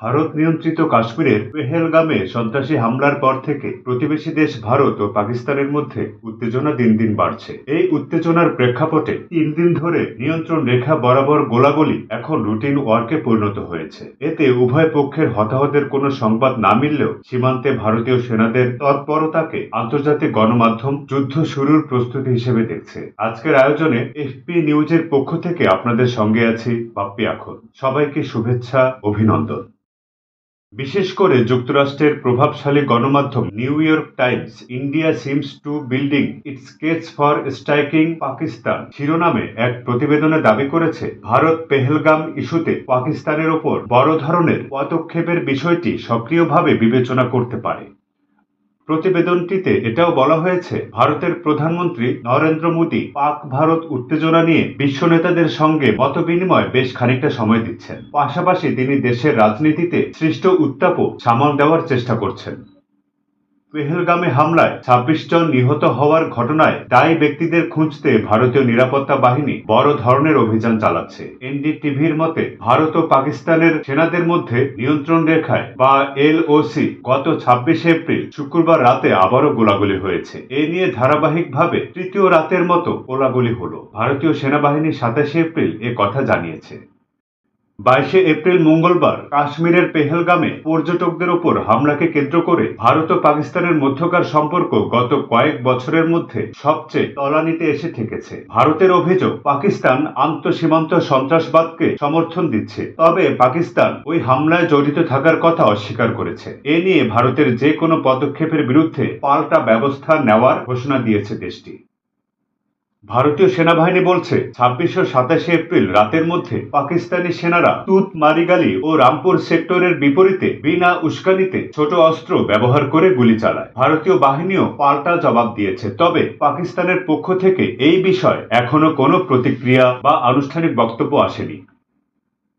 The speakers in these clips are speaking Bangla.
ভারত নিয়ন্ত্রিত কাশ্মীরের পেহেলগামে সন্ত্রাসী হামলার পর থেকে প্রতিবেশী দেশ ভারত ও পাকিস্তানের মধ্যে উত্তেজনা দিন দিন বাড়ছে। এই উত্তেজনার প্রেক্ষাপটে তিন দিন ধরে নিয়ন্ত্রণ রেখা বরাবর গোলাগুলি এখন রুটিন ওয়ার্কে পরিণত হয়েছে। এতে উভয় পক্ষের হতাহতের কোনো সংবাদ না মিললেও সীমান্তে ভারতীয় সেনাদের তৎপরতাকে আন্তর্জাতিক গণমাধ্যম যুদ্ধ শুরুর প্রস্তুতি হিসেবে দেখছে। আজকের আয়োজনে এফপি নিউজের পক্ষ থেকে আপনাদের সঙ্গে আছি বাপ্পি আখন সবাইকে শুভেচ্ছা, অভিনন্দন। বিশেষ করে যুক্তরাষ্ট্রের প্রভাবশালী গণমাধ্যম New York Times, India seems to building its case for striking Pakistan শিরোনামে এক প্রতিবেদনে দাবি করেছে, ভারত পেহেলগাম ইস্যুতে পাকিস্তানের ওপর বড় ধরনের পদক্ষেপের বিষয়টি সক্রিয়ভাবে বিবেচনা করতে পারে। প্রতিবেদনটিতে এটাও বলা হয়েছে, ভারতের প্রধানমন্ত্রী নরেন্দ্র মোদী পাক ভারত উত্তেজনা নিয়ে বিশ্ব নেতাদের সঙ্গে মত বিনিময় বেশ খানিকটা সময় দিচ্ছেন। পাশাপাশি তিনি দেশের রাজনীতিতে সৃষ্ট উত্তাপও সামাল দেওয়ার চেষ্টা করছেন। পেহেলগামে হামলায় ছাব্বিশ জন নিহত হওয়ার ঘটনায় দায়ী ব্যক্তিদের খুঁজতে ভারতীয় নিরাপত্তা বাহিনী বড় ধরনের অভিযান চালাচ্ছে। এনডিটিভির মতে, ভারত ও পাকিস্তানের সেনাদের মধ্যে নিয়ন্ত্রণ রেখায় বা এলওসি গত ছাব্বিশে এপ্রিল শুক্রবার রাতে আবারও গোলাগুলি হয়েছে। এ নিয়ে ধারাবাহিকভাবে তৃতীয় রাতের মতো গোলাগুলি হলো। ভারতীয় সেনাবাহিনী সাতাশে এপ্রিল এ কথা জানিয়েছে। বাইশে এপ্রিল মঙ্গলবার কাশ্মীরের পেহেলগামে পর্যটকদের ওপর হামলাকে কেন্দ্র করে ভারত ও পাকিস্তানের মধ্যকার সম্পর্ক গত কয়েক বছরের মধ্যে সবচেয়ে তলানিতে এসে ঠেকেছে ভারতের অভিযোগ, পাকিস্তান আন্তঃসীমান্ত সন্ত্রাসবাদকে সমর্থন দিচ্ছে, তবে পাকিস্তান ওই হামলায় জড়িত থাকার কথা অস্বীকার করেছে। এ নিয়ে ভারতের যে কোনো পদক্ষেপের বিরুদ্ধে পাল্টা ব্যবস্থা নেওয়ার ঘোষণা দিয়েছে দেশটি। ভারতীয় সেনাবাহিনী বলছে, ছাব্বিশ ও সাতাশে এপ্রিল রাতের মধ্যে পাকিস্তানি সেনারা তুত মারিগালি ও রামপুর সেক্টরের বিপরীতে বিনা উস্কানিতে ছোট অস্ত্র ব্যবহার করে গুলি চালায়। ভারতীয় বাহিনীও পাল্টা জবাব দিয়েছে। তবে পাকিস্তানের পক্ষ থেকে এই বিষয়ে এখনও কোনো প্রতিক্রিয়া বা আনুষ্ঠানিক বক্তব্য আসেনি।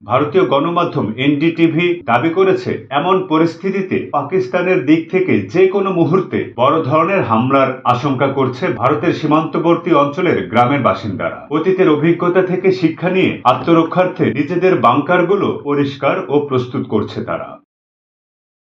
ভারতীয় গণমাধ্যম এনডিটিভি দাবি করেছে, এমন পরিস্থিতিতে পাকিস্তানের দিক থেকে যে কোনো মুহূর্তে বড় ধরনের হামলার আশঙ্কা করছে ভারতের সীমান্তবর্তী অঞ্চলের গ্রামের বাসিন্দারা। অতীতের অভিজ্ঞতা থেকে শিক্ষা নিয়ে আত্মরক্ষার্থে নিজেদের বাংকারগুলো পরিষ্কার ও প্রস্তুত করছে তারা।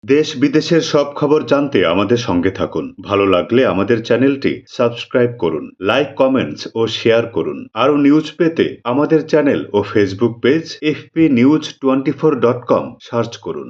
দেশ বিদেশের সব খবর জানতে আমাদের সঙ্গে থাকুন। ভালো লাগলে আমাদের চ্যানেলটি সাবস্ক্রাইব করুন, লাইক, কমেন্টস ও শেয়ার করুন। আরও নিউজ পেতে আমাদের চ্যানেল ও Facebook page FP news twenty four dot com search করুন।